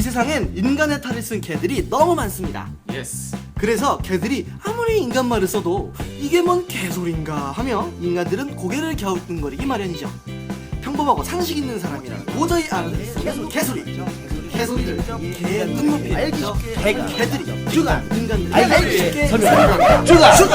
세상엔 인간의 탈을 쓴 개들이 너무 많습니다. 예스. 그래서 개들이 아무리 인간 말을 써도 이게 뭔 개소린가 하며 인간들은 고개를 갸우뚱거리기 마련이죠. 평범하고 상식 있는 사람이라 도저히 알아듣기 개소리. 개소리를 개의 눈높이 알기 쉽게 개, 개들이 주가 인간들 알기 쉽게 설명합니다. 주가. 주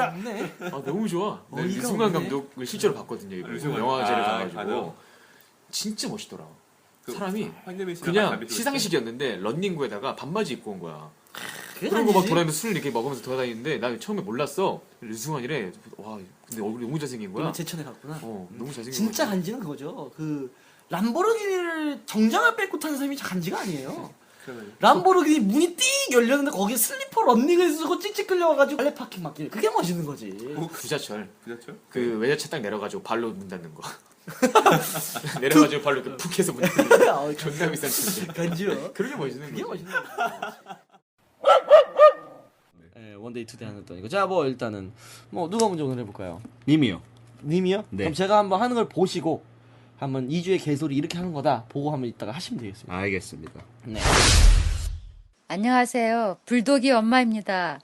없네. 아 너무 좋아. 네, 어이가 이승관 없네. 감독을 실제로 봤거든요. 이거 이승관. 영화제를 아, 가가지고 맞아. 진짜 멋있더라. 그 사람이 씨랑 그냥 시상식이었는데 런닝구에다가 반바지 입고 온 거야. 그게 그러고 막. 돌아다니면서 술을 이렇게 먹으면서 돌아다니는데 나 처음에 몰랐어. 류승환이래. 와 근데 얼굴이 너무 잘생긴 거야. 제천에 갔구나. 어 너무 잘생긴 진짜 거야. 간지는 그거죠. 그 람보르기니를 정장을 뺏고 타는 사람이 간지가 아니에요. 그러면 람보르기니 문이 띡 열렸는데 거기에 슬리퍼 런닝을 쓰고 찍찍 끌려와가지고 발레 파킹 맡기는 그게 멋있는 거지. 부자철. 그렇죠? 그 외제차 딱 내려가지고 발로 문 닫는 거. 내려가지고 발로 이렇게 푹 해서 문 닫는 거. 어, 존나 비싼 차인데. 간지요. 그렇게 멋있는 그게 거지. 멋있는 거지. 네, 원데이 투데이 하는 거니까. 자, 뭐 일단은 뭐 누가 먼저 오늘 해볼까요? 님이요. 님이요? 네. 그럼 제가 한번 하는 걸 보시고 한번 2주의 개소리 이렇게 하는 거다 보고 한번 이따가 하시면 되겠습니다. 알겠습니다. 네. 안녕하세요. 불독이 엄마입니다.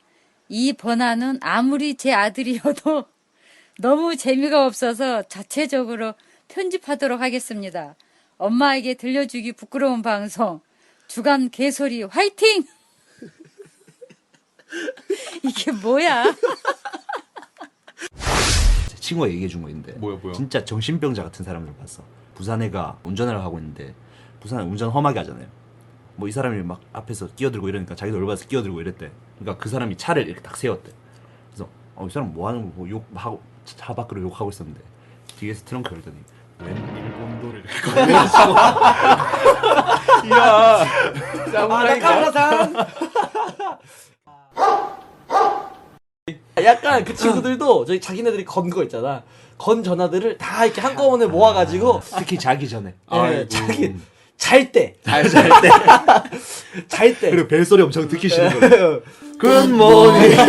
이 번화는 아무리 제 아들이어도 너무 재미가 없어서 자체적으로 편집하도록 하겠습니다. 엄마에게 들려주기 부끄러운 방송. 주간 개소리 화이팅! 이게 뭐야? 제 친구가 얘기해 준거 있는데 뭐야, 뭐야? 진짜 정신병자 같은 사람을 봤어. 부산 애가 운전을 하고 있는데 부산은 운전 험하게 하잖아요. 뭐 이 사람이 막 앞에서 끼어들고 이러니까 자기도 올바서 끼어들고 이랬대. 그러니까 그 사람이 차를 이렇게 딱 세웠대. 그래서 어, 이 사람 뭐 하는 거고 욕 하고 차 밖으로 욕하고 있었는데 뒤에서 트렁크 열더니 웬 일본도를 아, 나카무라상. 약간 그 친구들도 저희 자기네들이 건 거 있잖아. 건 전화들을 다 이렇게 한꺼번에 모아가지고 특히 자기 전에 예, 자기 잘 때, 잘잘 때. 잘 때. 그리고 벨소리 엄청 듣기 싫은 거예요. 굿모닝.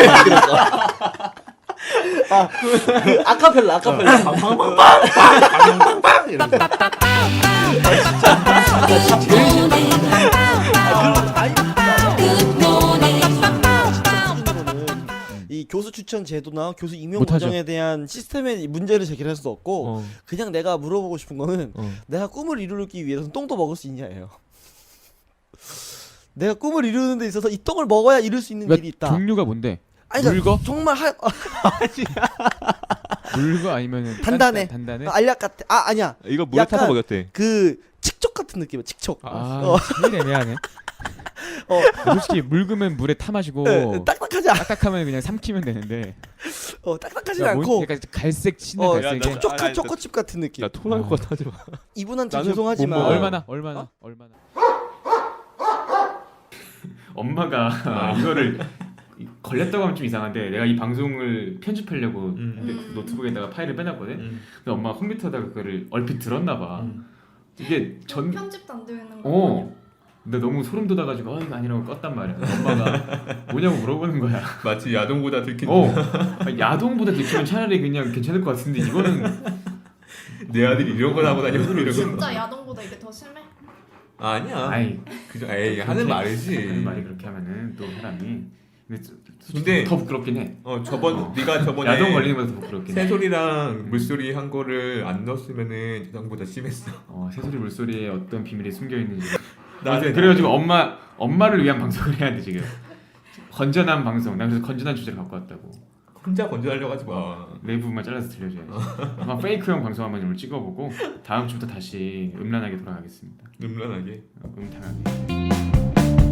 아, 그 아카펠라, 아카펠라. 빵빵빵빵빵빵빵 이러면서. 이교 추천 제도나 교수 임용 못하죠. 과정에 대한 시스템의 문제를 제기할 수도 없고 어. 그냥 내가 물어보고 싶은 거는 어. 내가 꿈을 이루기 위해서는 똥도 먹을 수 있냐예요. 내가 꿈을 이루는 데 있어서 이 똥을 먹어야 이룰 수 있는 일이 있다. 종류가 뭔데? 아니 그러니까 물거? 정말 하, 물거 아니면은 단단해. 단, 단단해? 알약 같아. 아 아니야. 이거 물에 타서 먹였대. 그 칙촉 같은 느낌이야. 칙촉. 아, 어. 제일 애매하네. 어. 솔직히 묽으면 물에 타 마시고 네, 딱딱하지 않. 딱딱하면 그냥 삼키면 되는데. 어 딱딱하지 뭔- 않고 약간 갈색 신는 어. 야, 나- 촉촉한 아니, 초코칩 같은 느낌. 나 토날 것 같아 하지 마. 이분한테 나는 죄송하지만 못 먹어요. 얼마나 얼마나 얼마나. 엄마가 이거를 걸렸다고 하면 좀 이상한데 내가 이 방송을 편집하려고 음. 그 노트북에다가 파일을 빼놨거든. 음. 근데 엄마가 컴퓨터에다가 그거를 얼핏 들었나 봐. 음. 이게 전 편집도 안 되는 거. 어. 근데 너무 소름 돋아가지고 아 이거 아니라고 껐단 말이야. 엄마가 뭐냐고 물어보는 거야. 마치 야동보다 들킨 어. 야동보다 들키면 차라리 그냥 괜찮을 것 같은데 이거는 내 아들이 이런 걸 하고 다니고 이러고. 진짜 야동보다 이게 더 심해? 아니야. 아이 그죠? 에이 하는 말이지. 하는 말이 그렇게 하면은 또 사람이 근데, 근데- 더 부끄럽긴 해. 어 저번 네가 저번에 야동 걸리는 것도 더 부끄럽긴 해. 새소리랑 물소리 한 거를 안 넣었으면은 야동보다 심했어. 어, 새소리 물소리에 어떤 비밀이 숨겨 있는지. 나한테 그래가지고 엄마 엄마를 위한 방송을 해야 돼 지금. 건전한 방송. 난 그래서 건전한 주제를 갖고 왔다고. 혼자 건조하려고 하지 마. 내부만 잘라서 들려줘야지. 아마 페이크형 방송 한번 오늘 찍어보고 다음 주부터 다시 음란하게 돌아가겠습니다. 음란하게. 어, 음탕하게.